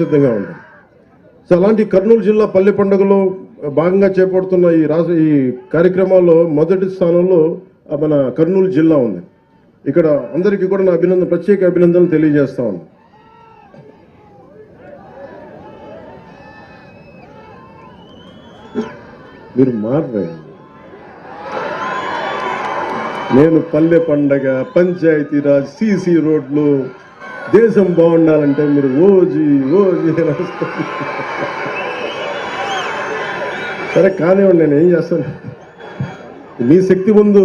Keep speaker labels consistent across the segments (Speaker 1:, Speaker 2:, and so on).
Speaker 1: సిద్ధంగా ఉంది సో అలాంటి కర్నూలు జిల్లా పల్లె పండుగలో భాగంగా చేపడుతున్న ఈ రాష్ట్ర ఈ కార్యక్రమాల్లో మొదటి స్థానంలో మన కర్నూలు జిల్లా ఉంది. ఇక్కడ అందరికీ కూడా నా అభినందన ప్రత్యేక అభినందనలు తెలియజేస్తా ఉన్నాను మీరు మారే నేను పల్లె పండగ పంచాయతీరాజ్ సీసీ రోడ్లు దేశం బాగుండాలంటే మీరు ఓజీ ఓజీ సరే కానివ్వండి నేను ఏం చేస్తాను? మీ శక్తి ముందు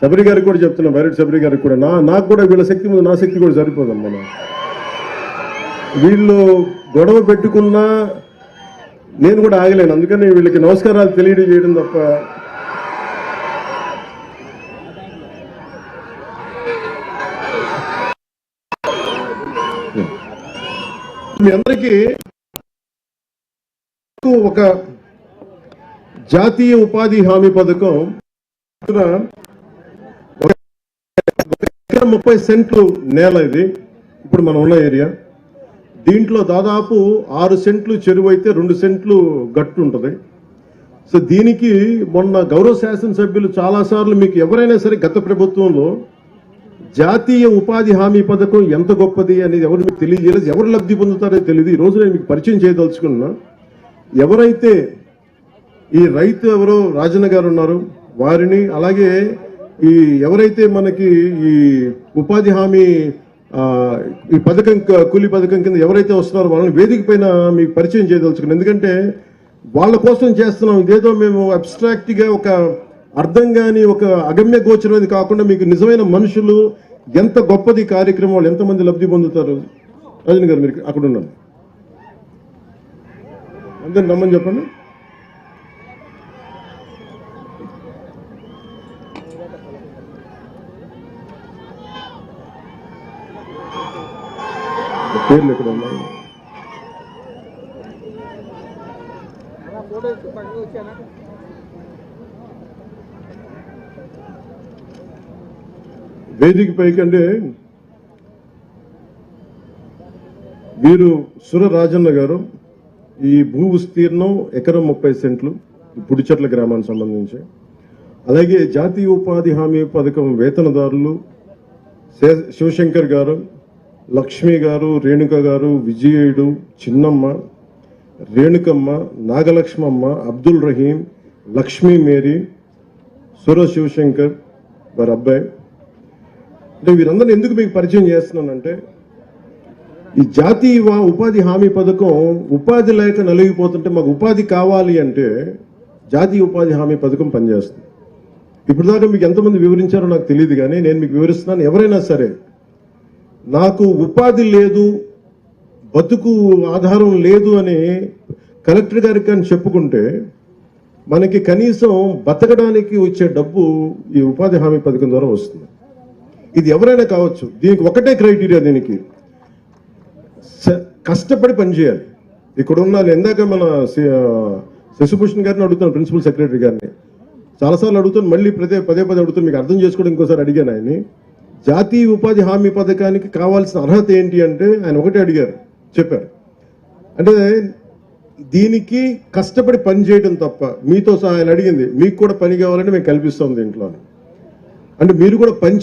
Speaker 1: శబరి గారికి కూడా చెప్తున్నా బైరెట్ శబరి గారికి కూడా. నా నాకు కూడా వీళ్ళ శక్తి ముందు నా శక్తి కూడా సరిపోదమ్మా వీళ్ళు గొడవ పెట్టుకున్నా నేను కూడా ఆగలేను. అందుకని వీళ్ళకి నమస్కారాలు తెలియడం చేయడం తప్ప మీ అందరికీ ఒక జాతీయ ఉపాధి హామీ పథకం. ముప్పై సెంట్లు నేల ఇది. ఇప్పుడు మనం ఉన్న ఏరియా. దీంట్లో దాదాపు ఆరు సెంట్లు చెరువు అయితే రెండు సెంట్లు గట్టు ఉంటుంది. సో దీనికి మొన్న గౌరవ శాసనసభ్యులు చాలాసార్లు మీకు ఎవరైనా సరే గత ప్రభుత్వంలో జాతీయ ఉపాధి హామీ పథకం ఎంత గొప్పది అనేది ఎవరు మీకు తెలియజేయలేదు. ఎవరు లబ్ధి పొందుతారో తెలియదు. ఈ రోజు నేను మీకు పరిచయం చేయదలుచుకున్నా. ఎవరైతే ఈ రైతు ఎవరో రాజన్న గారు ఉన్నారు వారిని అలాగే ఈ ఎవరైతే మనకి ఈ ఉపాధి హామీ ఈ పథకం క- కూలీ పథకం కింద ఎవరైతే వస్తున్నారో వాళ్ళని వేదిక పైన మీకు పరిచయం చేయదలుచుకున్నాను ఎందుకంటే వాళ్ళ కోసం చేస్తున్నాం. ఇదేదో మేము అబ్స్ట్రాక్ట్గా ఒక అర్థం కాని ఒక అగమ్య గోచరమైనది కాకుండా మీకు నిజమైన మనుషులు ఎంత గొప్పది కార్యక్రమం వాళ్ళు ఎంతమంది లబ్ధి పొందుతారు? రజని గారు మీరు అక్కడ ఉన్నాను అందరు నమ్మని చెప్పండి. పేర్లు ఎక్కడ ఉన్నాయి? వేదిక పైకంటే వీరు సుర రాజన్న గారు. ఈ భూ విస్తీర్ణం ఎకరం ముప్పై సెంట్లు పుడిచెట్ల గ్రామానికి సంబంధించి. అలాగే జాతీయ ఉపాధి హామీ పథకం వేతనదారులు శివశంకర్ గారు లక్ష్మి గారు రేణుక గారు విజయుడు చిన్నమ్మ రేణుకమ్మ నాగలక్ష్మమ్మ అబ్దుల్ రహీం లక్ష్మీ మేరీ సుర శివశంకర్ వారి అబ్బాయి అంటే వీరందరిని ఎందుకు మీకు పరిచయం చేస్తున్నానంటే ఈ జాతీయ ఉపాధి హామీ పథకం ఉపాధి లేక నలిగిపోతుంటే మాకు ఉపాధి కావాలి అంటే జాతీయ ఉపాధి హామీ పథకం పనిచేస్తుంది. ఇప్పుడు దాకా మీకు ఎంతమంది వివరించారో నాకు తెలియదు కానీ నేను మీకు వివరిస్తున్నాను. ఎవరైనా సరే నాకు ఉపాధి లేదు బతుకు ఆధారం లేదు అని కలెక్టర్ గారికి కానీ చెప్పుకుంటే మనకి కనీసం బతకడానికి వచ్చే డబ్బు ఈ ఉపాధి హామీ పథకం ద్వారా వస్తుంది. ఇది ఎవరైనా కావచ్చు దీనికి ఒకటే క్రైటీరియా దీనికి. కష్టపడి పనిచేయాలి ఇక్కడ ఉన్న ఇందాక మన శశిభూషణ్ గారిని అడుగుతాను ప్రిన్సిపల్ సెక్రటరీ గారిని. చాలాసార్లు అడుగుతాను మళ్ళీ ప్రదే పదే పదే అడుగుతాను మీకు అర్థం చేసుకోవడం ఇంకోసారి అడిగాను ఆయన్ని. జాతీయ ఉపాధి హామీ పథకానికి కావాల్సిన అర్హత ఏంటి అంటే ఆయన ఒకటే అడిగారు చెప్పారు. అంటే దీనికి కష్టపడి పని చేయడం తప్ప మీతో సహా ఆయన అడిగింది మీకు కూడా పని కావాలంటే మేము కల్పిస్తాం దీంట్లో అంటే మీరు కూడా పని